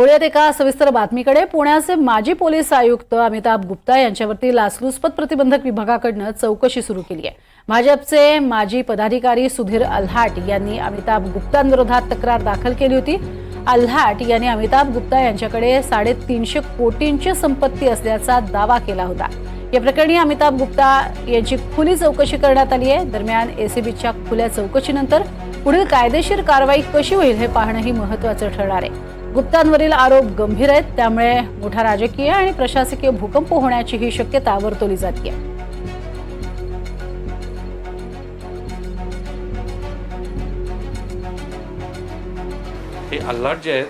वळूयात एका सविस्तर बातमीकडे. पुण्याचे माजी पोलीस आयुक्त अमिताभ गुप्ता यांच्यावरती लाचलुचपत प्रतिबंधक विभागाकडनं चौकशी सुरू केली आहे. भाजपचे माजी पदाधिकारी सुधीर अल्हाट यांनी अमिताभ गुप्तांविरोधात तक्रार दाखल केली होती. अल्हाट यांनी अमिताभ गुप्ता यांच्याकडे साडेतीनशे कोटींची संपत्ती असल्याचा दावा केला होता. या प्रकरणी अमिताभ गुप्ता यांची खुली चौकशी करण्यात आली आहे. दरम्यान एसीबीच्या खुल्या चौकशीनंतर पुढील कायदेशीर कारवाई कशी होईल हे पाहणंही महत्वाचं ठरणार आहे. गुप्तांवरील आरोप गंभीर आहेत त्यामुळे मोठा राजकीय आणि प्रशासकीय भूकंप होण्याची ही शक्यता वर्तवली जाते हे अल्लाट जे आहेत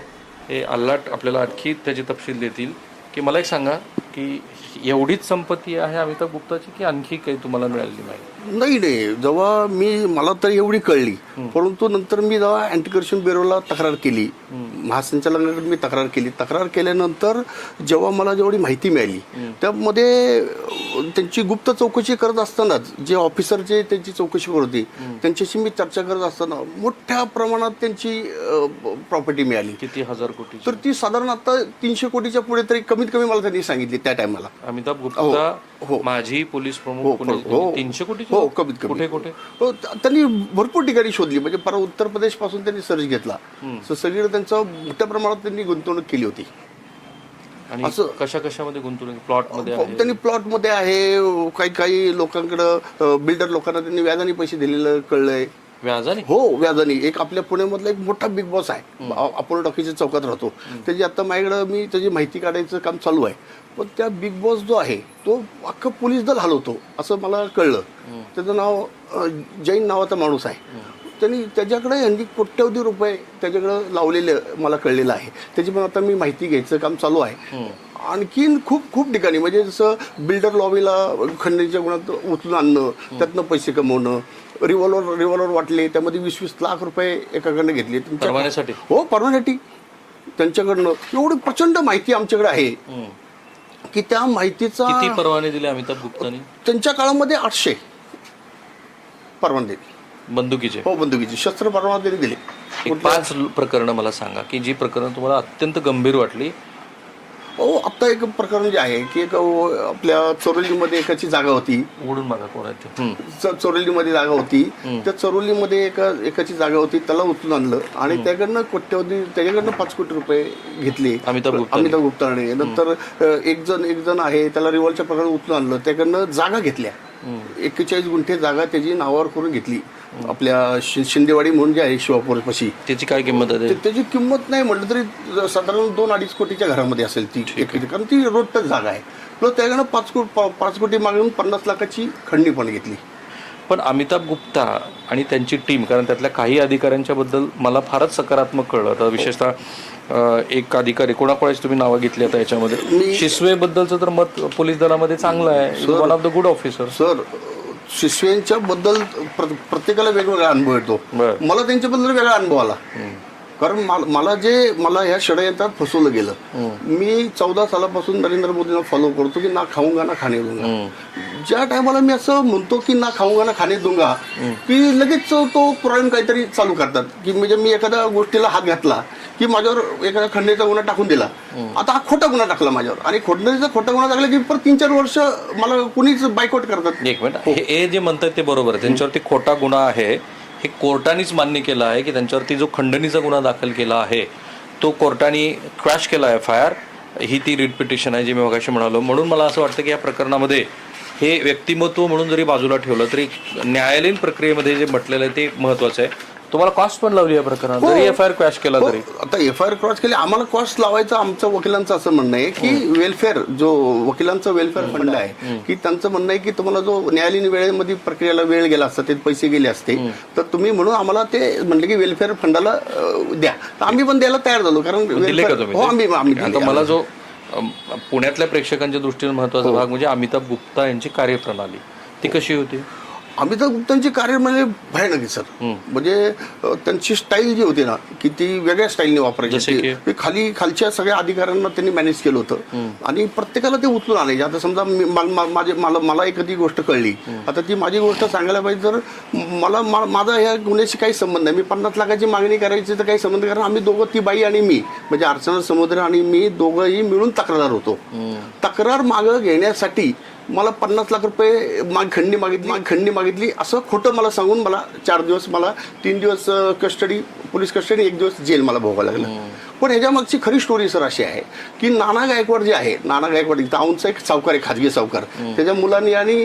हे अल्लाट आपल्याला आणखी त्याचे तपशील देतील. की मला एक सांगा की एवढीच संपत्ती आहे अमिताभ गुप्ताची की आणखी काही तुम्हाला मिळालेली माहिती नाही नाही. जेव्हा मी मला तर एवढी कळली. परंतु नंतर मी जेव्हा अँटी करप्शन ब्युरोला तक्रार केली महासंचालकांकडे मी तक्रार केली. तक्रार केल्यानंतर जेव्हा मला जेवढी माहिती मिळाली त्यामध्ये त्यांची गुप्त चौकशी करत असतानाच जे ऑफिसरचे त्यांची चौकशी करत होती त्यांच्याशी मी चर्चा करत असताना मोठ्या प्रमाणात त्यांची प्रॉपर्टी मिळाली. किती हजार कोटी तर ती साधारण आता तीनशे कोटीच्या पुढे तरी कमीत कमी मला त्यांनी सांगितली त्या टायमाला अमिताभ हो, गुप्ता हो. माजी पोलीस हो प्रमुख पुणे हो. तीनशे कोटी हो कमीत कमी. कुठे कुठे? हो त- त्यांनी भरपूर ठिकाणी शोधली. म्हणजे परत उत्तर प्रदेशपासून त्यांनी सर्च घेतला. सो सगळीकडे त्यांचं मोठ्या प्रमाणात त्यांनी गुंतवणूक केली होती. आणि असं- कशा कशामध्ये गुंतवणूक प्लॉटमध्ये आहे? त्यांनी प्लॉटमध्ये आहे काही काही लोकांकडं बिल्डर लोकांना त्यांनी व्याजाने पैसे दिलेलं कळलंय. व्याजाने? हो व्याजाने. एक आपल्या पुण्यामधला एक मोठा बिग बॉस आहे. अपोलो टॉकीच्या चौकात राहतो. त्याची आता माझ्याकडं मी त्याची माहिती काढायचं काम चालू आहे. पण त्या बिग बॉस जो आहे तो अख्खं पोलीस दल हलवतो असं मला कळलं. त्याचं नाव जैन नावाचा माणूस आहे. त्यांनी त्याच्याकडे यांनी कोट्यवधी रुपये त्याच्याकडे लावलेले मला कळलेलं आहे. त्याची पण आता मी माहिती घ्यायचं काम चालू आहे. आणखीन खूप खूप ठिकाणी म्हणजे जसं बिल्डर लॉबीला खंडणीच्या गुणात उचलून आणणं त्यातनं पैसे कमवणं रिव्हॉल्वर रिव्हॉल्वर वाटले त्यामध्ये वीस वीस लाख रुपये एकाकडनं घेतले. परवान्यासाठी? हो परवान्यासाठी. त्यांच्याकडनं एवढी प्रचंड माहिती आमच्याकडे आहे. की त्या माहितीचा किती परवाने दिले अमिताभ गुप्तानी? त्यांच्या काळामध्ये आठशे परवाने दिले. बंदुकीचे. हो बंदुकीची. शस्त्र परवाना त्यांनी दिले पाच प्रकरणं मला सांगा की जी प्रकरणं तुम्हाला अत्यंत गंभीर वाटली हो आता एक प्रकरण जे आहे की एक अ, आपल्या चोरोलीमध्ये एकाची जागा होती. उघडून बघा कोण आहे ते. हम्म. च- चोरोलीमध्ये जागा होती. त्या चोरोलीमध्ये एका एकाची जागा होती त्याला उचलून आणलं आणि त्याकडनं कोट्यवधी त्याच्याकडनं पाच कोटी रुपये घेतले. अमिताभ गुप्ताने. अमिताभ गुप्ताने नंतर अ, एक जण एक जण आहे त्याला रिव्हॉल्वच्या प्रकारे उचलून आणलं. त्याकडनं जागा घेतल्या. एक्केचाळीस गुंठे जागा त्याची नावावर करून घेतली. आपल्या शि- शिंदेवाडी म्हणून जे आहे शिवापूरपाशी. त्याची काय किंमत आहे? ते- त्याची किंमत नाही म्हटलं तरी साधारण दोन अडीच कोटीच्या घरामध्ये असेल ती एक कारण ती रोडटच जागा आहे. प्लस त्याकडनं पाच कोटी पाच कोटी मागून पन्नास लाखाची खंडणी पण घेतली. पण अमिताभ गुप्ता आणि त्यांची टीम कारण त्यातल्या काही अधिकाऱ्यांच्या बद्दल मला फारच सकारात्मक कळलं. आता विशेषतः अं, एक अधिकारी कोणाकोणाची तुम्ही नावं घेतली आता याच्यामध्ये? शिसवे बद्दलचं तर मत पोलीस दलामध्ये चांगलं आहे. One of the good officer sir शिशव्यांच्या बद्दल प्र- प्रत्येकाला वेगवेगळा अनुभव येतो. मला त्यांच्याबद्दल वेगळा अनुभव आला. कारण मला- जे मला ह्या षडयंत्रात फसवलं गेलं. मी चौदा सालापासून नरेंद्र मोदींना फॉलो करतो की ना खाऊंगा ना खाणे दूंगा ज्या टायमाला मी असं म्हणतो की ना खाऊंगा ना खाणे दूंगा की लगेच तो पुराण काहीतरी चालू करतात. की म्हणजे मी एखाद्या गोष्टीला हात घातला की माझ्यावर एखाद्या खंडणीचा गुन्हा टाकून दिला. आता हा खोटा गुन्हा टाकला माझ्यावर. आणि खोटणीचा खोटा गुन्हा टाकला की परत तीन चार वर्ष मला कुणीच बायकॉट करतात एक मिनिट. हे हे जे म्हणतात ते बरोबर आहे. त्यांच्यावरती खोटा गुन्हा आहे. हे कोर्टानेच मान्य केलं आहे की त्यांच्यावरती जो खंडणीचा गुन्हा दाखल केला आहे तो कोर्टाने क्रॅश केला एफ आय आर ही ती रिट पिटिशन आहे जी मी मगाशी म्हणालो. म्हणून मला असं वाटतं की या प्रकरणामध्ये हे व्यक्तिमत्व म्हणून जरी बाजूला ठेवलं तरी न्यायालयीन प्रक्रियेमध्ये जे म्हटलेलं आहे ते महत्त्वाचं आहे. तुम्हाला कॉस्ट पण लावली या प्रकरणात. जरी एफ आय आर क्रॅश केला तरी. हो, आता एफ आय आर क्रॉस केली आम्हाला कॉस्ट लावायचं आमचं वकिलांचं असं म्हणणं आहे की वेलफेअर जो वकिलांचं वेलफेअर फंड आहे की त्यांचं म्हणणं आहे की तुम्हाला जो न्यायालयीन वेळेमध्ये प्रक्रियेला वेळ गेला असता ते पैसे गेले असते तर तुम्ही म्हणून आम्हाला ते म्हणले की वेलफेअर फंडाला द्या. तर आम्ही पण द्यायला तयार झालो कारण हो आम्ही आम्ही. मला जो पुण्यातल्या प्रेक्षकांच्या दृष्टीने महत्त्वाचा भाग म्हणजे अमिताभ गुप्ता यांची कार्यप्रणाली. ती कशी होती? अमिताभ गुप्तांची कार्य म्हणजे भयानक आहे सर. म्हणजे त्यांची स्टाईल जी होती ना की ती वेगळ्या स्टाईलने वापरायची? ते- खाली खालच्या सगळ्या अधिकाऱ्यांना त्यांनी मॅनेज केलं होतं. आणि प्रत्येकाला ते उचलून आणायचे. आता समजा माझे मला मला एखादी गोष्ट कळली. आता ती माझी गोष्ट सांगायला पाहिजे तर मला माझा ह्या गुन्ह्याशी काही संबंध नाही. मी पन्नास लाखाची मागणी करायची तर काही संबंध कारण आम्ही दोघं ती बाई आणि मी म्हणजे अर्चना समुद्र आणि मी दोघंही मिळून तक्रार होतो. तक्रार मागं घेण्यासाठी मला पन्नास लाख रुपये माग खंडणी मागितली माग खंडणी मागितली. असं खोटं मला सांगून मला चार दिवस मला तीन दिवस कस्टडी पोलीस कस्टडी एक दिवस जेल मला भोगावं लागलं. पण ह्याच्या मागची खरी स्टोरी सर अशी आहे की नाना गायकवाड जे आहे नाना गायकवाड इथं औंधचा एक सावकार आहे खाजगी सावकार. त्याच्या मुलांनी आणि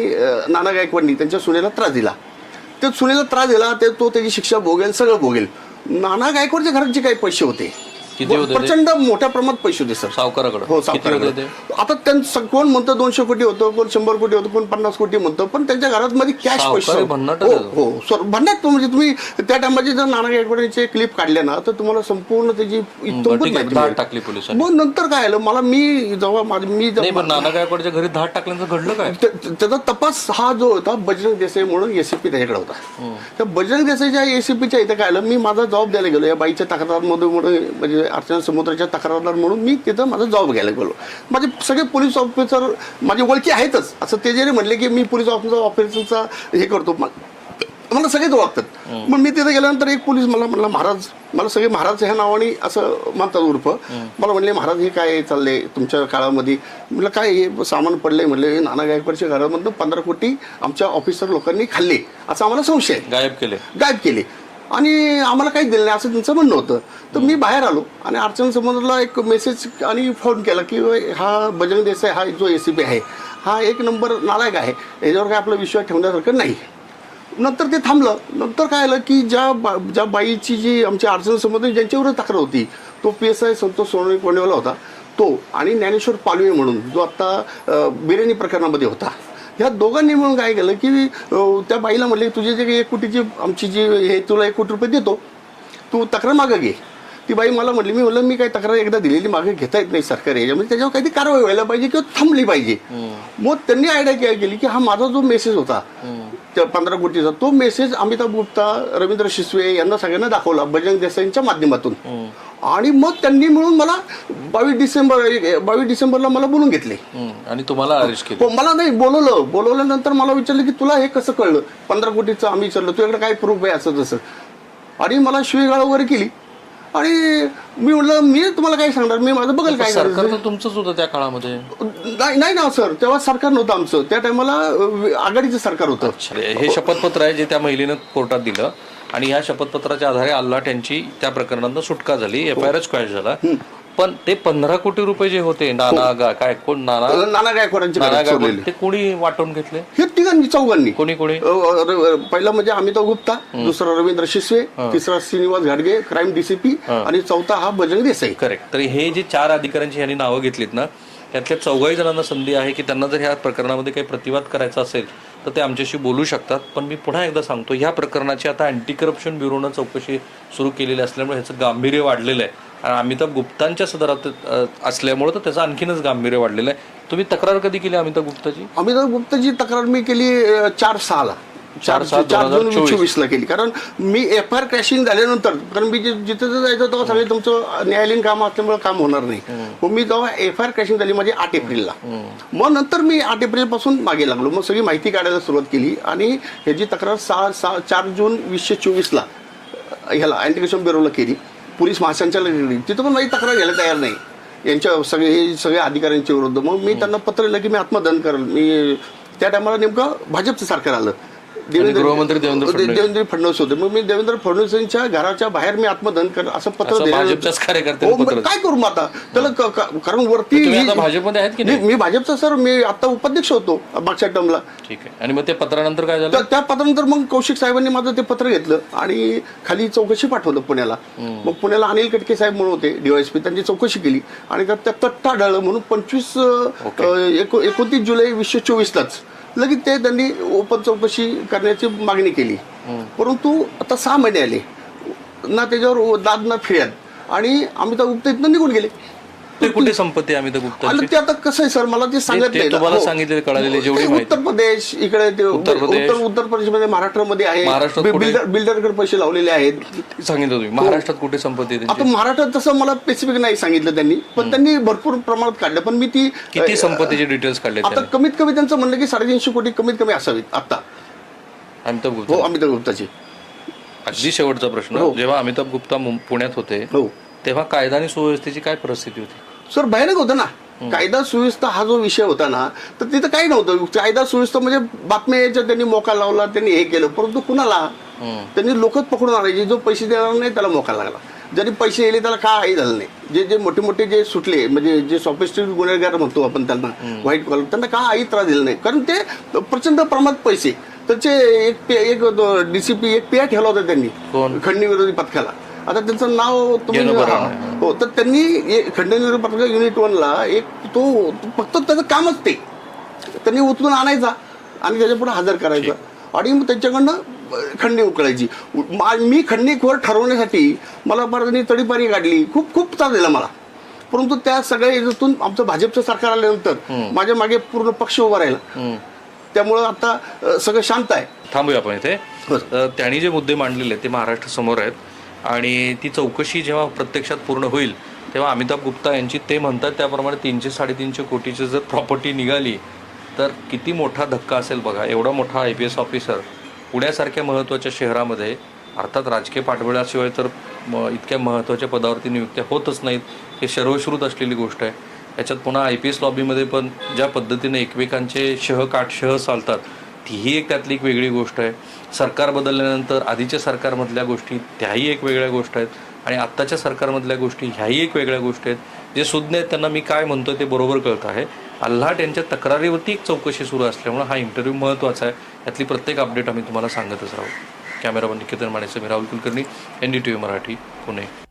नाना गायकवाडनी त्यांच्या सुनेला त्रास दिला. त्या सुनेला त्रास दिला ते तो त्याची शिक्षा भोगेल सगळं भोगेल. नाना गायकवाडच्या घरात जे काही पैसे होते किती होते ते? प्रचंड मोठ्या प्रमाणात पैसे होते सर. सावकाराकडे. हो किती होते सावकाराकडे ते? आता त्यांचं कोण म्हणतं दोनशे कोटी होतं कोण शंभर कोटी होतं कोण पन्नास कोटी म्हणतं पण त्यांच्या घरात मध्ये कॅश सावकार पैसे हो. हो. सर भन्नाट तो म्हणजे तुम्ही त्या टायमाचे जर नाना गायकवाडचे क्लिप काढले ना तर तुम्हाला संपूर्ण त्याची इतंभूत ठीक आहे, माहिती धाड मिळेल. टाकली पोलिसांनी. मग नंतर काय आलं? मला मी जेव्हा माझं मी नाही पण जेव्हा- नाना गायकवाडच्या घरी धाड टाकल्यानंतर घडलं काय? त्या- त्या- त्याचा तपास हा जो होता बजरंग देसाई म्हणून एसीपी त्याच्याकडे होता. त्या बजरंग देसाईच्या एसीपीच्या इथे काय आलं? मी माझा जॉब द्यायला गेलो या बाईच्या तक्रारमध्ये म्हणून म्हणजे अर्चना समुद्राच्या तक्रारदार म्हणून मी तिथं माझा जॉब घ्यायला गेलो. माझे सगळे पोलीस ऑफिसर माझे ओळखी आहेतच. असं ते जरी म्हणले की मी पोलीस ऑफिसर ऑफिसरचा हे करतो. मग मला सगळेच ओळखतात. मग मी तिथे गेल्यानंतर एक पोलीस मला म्हणला महाराज मला सगळे महाराज ह्या नावाने असं म्हणतात उर्फ. मला म्हणले महाराज हे काय चाललंय तुमच्या काळामध्ये? म्हटलं काय हे सामान पडलंय? म्हणले नाना गायकवाडच्या घरामधनं पंधरा कोटी आमच्या ऑफिसर लोकांनी खाल्ले. असं आम्हाला संशय गायब केले. गायब केले. आणि आम्हाला काही दिलं नाही असं त्यांचं म्हणणं होतं. तर मी बाहेर आलो आणि अर्चना समोरला एक मेसेज आणि फोन केला की हा बजरंग देसाई हा जो ए सी पी आहे हा एक नंबर नालायक आहे. याच्यावर काय आपला विश्वास ठेवण्यासारखं नाही. नंतर ते थांबलं. नंतर काय आलं की ज्या बा ज्या बाईची जी आमची अर्चना समोर ज्यांच्यावर तक्रार होती तो P S I Santosh Sonawane कोणेवाला होता. तो आणि ज्ञानेश्वर पालवे म्हणून जो आत्ता बिर्याणी प्रकरणामध्ये होता. ह्या दोघांनी मिळून काय केलं की त्या बाईला म्हणले तुझे जे काही एक कोटीची आमची जी हे तुला एक कोटी रुपये देतो तू तक्रार मागं घे. ती बाई मला म्हटली मी म्हणलं मी काही तक्रार एकदा दिलेली मागे घेता येत नाही सरकार याच्यामध्ये त्याच्यावर काहीतरी कारवाई व्हायला पाहिजे किंवा थांबली पाहिजे. मग त्यांनी आयडिया काय केली की हा माझा जो मेसेज होता त्या पंधरा कोटीचा तो मेसेज अमिताभ गुप्ता रवींद्र शिसवे यांना सगळ्यांना दाखवला बजरंग देसाईंच्या माध्यमातून. आणि मग त्यांनी मिळून मला बावीस डिसेंबर बावीस डिसेंबरला मला बोलून घेतले. आणि तुम्हाला अरेस्ट केलं. हो मला नाही बोलवलं. बोलवल्यानंतर मला विचारलं की तुला हे कसं कळलं? पंधरा कोटीचं आम्ही विचारलं तुझ्याकडे काय प्रूफ आहे असं तसं? आणि मला शिवीगाळ वगैरे केली. आणि मी म्हटलं मी तुम्हाला काय सांगणार? मी माझं बघेल काय सरकार तुमचंच होतं त्या काळामध्ये. नाही नाही ना सर तेव्हा सरकार नव्हतं आमचं. त्या टायमाला आघाडीचं सरकार होतं. हे शपथपत्र आहे जे त्या महिलेनं कोर्टात दिलं. आणि या शपथपत्राच्या आधारे अल्लाट यांची त्या प्रकरणात सुटका झाली एफ आय आर स्क्वॅश झाला. पण ते पंधरा कोटी रुपये जे होते नाना गा- काय कोण नाना? नाना गायकवाडांची नाना गायकवाड, ते कोणी वाटून घेतले? हे तिघांनी चौघांनी. कोणी कोणी? अ, अ, र- पहिला म्हणजे अमिताभ गुप्ता दुसरा रवींद्र शिसवे तिसरा श्रीनिवास घाडगे क्राईम डीसीपी आणि चौथा हा बजरंग देसाई. करेक्ट तर हे जे चार अधिकाऱ्यांची यांनी नावं घेतलीत ना त्यातल्या चौघाही जणांना संधी आहे की त्यांना जर ह्या प्रकरणामध्ये काही प्रतिवाद करायचा असेल तर ते आमच्याशी बोलू शकतात. पण मी पुन्हा एकदा सांगतो ह्या प्रकरणाची आता अँटी करप्शन ब्युरोनं चौकशी सुरू केलेली असल्यामुळे ह्याचं गांभीर्य वाढलेलं आहे. आणि अमिताभ गुप्तांच्या सदरात असल्यामुळं असल्यामुळे तर त्याचं आणखीनच गांभीर्य वाढलेलं आहे. तुम्ही तक्रार कधी केली अमिताभ गुप्ताची? अमिताभ गुप्ताची तक्रार मी केली चार सहाला. चार चार हजार जून चोवीस. चोवीस. ला केली. कारण मी एफ आय आर क्रॅशिंग झाल्यानंतर कारण मी जे- जिथे जायचं तेव्हा सगळे तुमचं न्यायालयीन काम असल्यामुळे काम होणार नाही. मग मी जेव्हा एफ आय आर क्रॅशिंग झाली माझी आठ एप्रिलला. मग नंतर मी आठ एप्रिलपासून मागे लागलो. मग सगळी माहिती काढायला सुरुवात केली आणि ह्याची तक्रार सहा सहा चार जून वीसशे चोवीसला ह्याला अँटिकेशन ब्युरोला केली. पोलीस महासंचालक केली. तिथं पण माझी तक्रार घ्यायला तयार नाही. यांच्या सगळे हे सगळे अधिकाऱ्यांच्या विरुद्ध. मग मी त्यांना पत्र लिहिलं की मी आत्मदहन करेल. मी त्या टायमाला नेमकं भाजपचं सरकार आलं. गृहमंत्री देवेंद्र फडणवीस. देवेंद्र फडणवीस होते. मग मी देवेंद्र फडणवीसांच्या घराच्या बाहेर मी आत्मदहन कर असं पत्र कार्यकर्त्यांनी हो, काय करू मग आता? त्याला कारण वरती भाजपमध्ये आहेत की नाही? मी भाजपचा सर मी आता उपाध्यक्ष होतो मागच्या टर्मला ठीक आहे. आणि मग ते पत्रानंतर काय झालं? त्या पत्रानंतर मग कौशिक साहेबांनी माझं ते पत्र घेतलं आणि खाली चौकशी पाठवलं पुण्याला. मग पुण्याला अनिल कटके साहेब म्हणून होते डीवायसपी त्यांची चौकशी केली. आणि त्यात त्या तट्टा आढळलं म्हणून पंचवीस एकोणतीस जुलै वीसशे चोवीसलाच लगेच ते त्यांनी ओपन चौकशी करण्याची मागणी केली. परंतु आता सहा महिने आले. ना त्याच्यावर दाद ना फिर्याद. आणि अमिताभ गुप्ता इथनं निघून गेले. ते कुठे संपत्ती आहे अमिताभ आणि गुप्ताची ते आता कसं आहे सर? मला ते सांगत ते नाही ना. तुम्हाला हो. सांगितलेलं कळालेली जेवढी माहिती. उत्तर प्रदेश इकडे ते उत्तर प्रदेश. उत्तर उत्तर प्रदेशमध्ये महाराष्ट्रामध्ये आहे. महाराष्ट्रात कुठे? बिल्डर बिल्डरकडे पैसे लावलेले आहेत. सांगितलं तुम्ही. महाराष्ट्रात कुठे संपत्ती आहे आता त्यांची महाराष्ट्रात तसं मला स्पेसिफिक नाही सांगितलं त्यांनी. पण त्यांनी भरपूर प्रमाणात काढलं. पण मी ती किती संपत्तीचे डिटेल्स काढले आता त्यांनी? कमीत कमी त्यांचं म्हणणं की साडेतीनशे कोटी कमीत कमी असावीत आता. अमिताभ हो गुप्ता अमिताभ गुप्ताची. अगदी शेवटचा प्रश्न. हो. जेव्हा अमिताभ गुप्ता मुं- पुण्यात होते हो. तेव्हा कायदा आणि सुव्यवस्थेची काय परिस्थिती होती? सर भयानक होतं ना. कायदा सुव्यवस्था हा जो विषय होता ना तर तिथं काही नव्हतं. कायदा सुव्यवस्था म्हणजे बातम्या यायच्या त्यांनी मोका लावला त्यांनी हे केलं. परंतु कुणाला? त्यांनी लोकच पकडून आणायचे. जो पैसे देणार नाही त्याला मोका लागला. जरी पैसे येले त्याला काही झालं नाही. जे जे मोठे मोठे जे सुटले म्हणजे जे सॉफिस्टिक गुन्हेगार म्हणतो आपण त्यांना व्हाईट कॉलर त्यांना काही त्रास दिला नाही. कारण ते प्रचंड प्रमाणात पैसे. त्याचे एक एक डीसीपी एक पेया ठेवला होता त्यांनी? खंडणी विरोधी पथकाला. आता त्यांचं नाव तुम्ही हा. तर त्यांनी खंडणी पथक युनिट वनला एक तो फक्त त्याचं कामच ते. त्यांनी उचलून आणायचा आणि त्याच्या पुढे हजर करायचा. आणि मग त्यांच्याकडनं खंडणी उकळायची. मा- खंडणीखोर ठरवण्यासाठी मला त्यांनी तडीपारी काढली. खूप खूप त्रास दिला मला. परंतु त्या सगळ्या याच्यातून आमचं भाजपचं सरकार आल्यानंतर माझ्या मागे पूर्ण पक्ष उभा राहिला. त्यामुळं आता सगळं शांत आहे. थांबूया आपण इथे. हो. त्यांनी जे मुद्दे मांडलेले ते महाराष्ट्र समोर आहेत. आणि ती चौकशी जेव्हा प्रत्यक्षात पूर्ण होईल तेव्हा अमिताभ गुप्ता यांची ते म्हणतात त्याप्रमाणे तीनशे साडेतीनशे कोटीची जर प्रॉपर्टी निघाली तर किती मोठा धक्का असेल बघा. एवढा मोठा आय पी एस ऑफिसर पुण्यासारख्या महत्त्वाच्या शहरामध्ये अर्थात राजकीय पाठबळाशिवाय तर म- इतक्या महत्त्वाच्या पदावरती नियुक्त्या होतच नाहीत हे सर्वश्रुत असलेली गोष्ट आहे. याच्यात पुन्हा आय पी एस लॉबीमध्ये पण ज्या पद्धतीने एकमेकांचे शह काटशह चालतात तीही एक त्यातली एक वेगळी गोष्ट आहे. सरकार बदलल्यानंतर आधीच्या सरकारमधल्या गोष्टी त्याही एक वेगळ्या गोष्ट आहेत आणि आत्ताच्या सरकारमधल्या गोष्टी ह्याही एक वेगळ्या गोष्टी आहेत. जे सुज्ञ आहेत त्यांना मी काय म्हणतो ते बरोबर कळतं आहे. अल्हाट यांच्या तक्रारीवरती एक चौकशी सुरू असल्यामुळे हा इंटरव्ह्यू महत्त्वाचा आहे. यातली प्रत्येक अपडेट आम्ही तुम्हाला सांगतच राहू. कॅमेरामन निकेतन मानेचं मी Rahul Kulkarni N D T V Marathi Pune.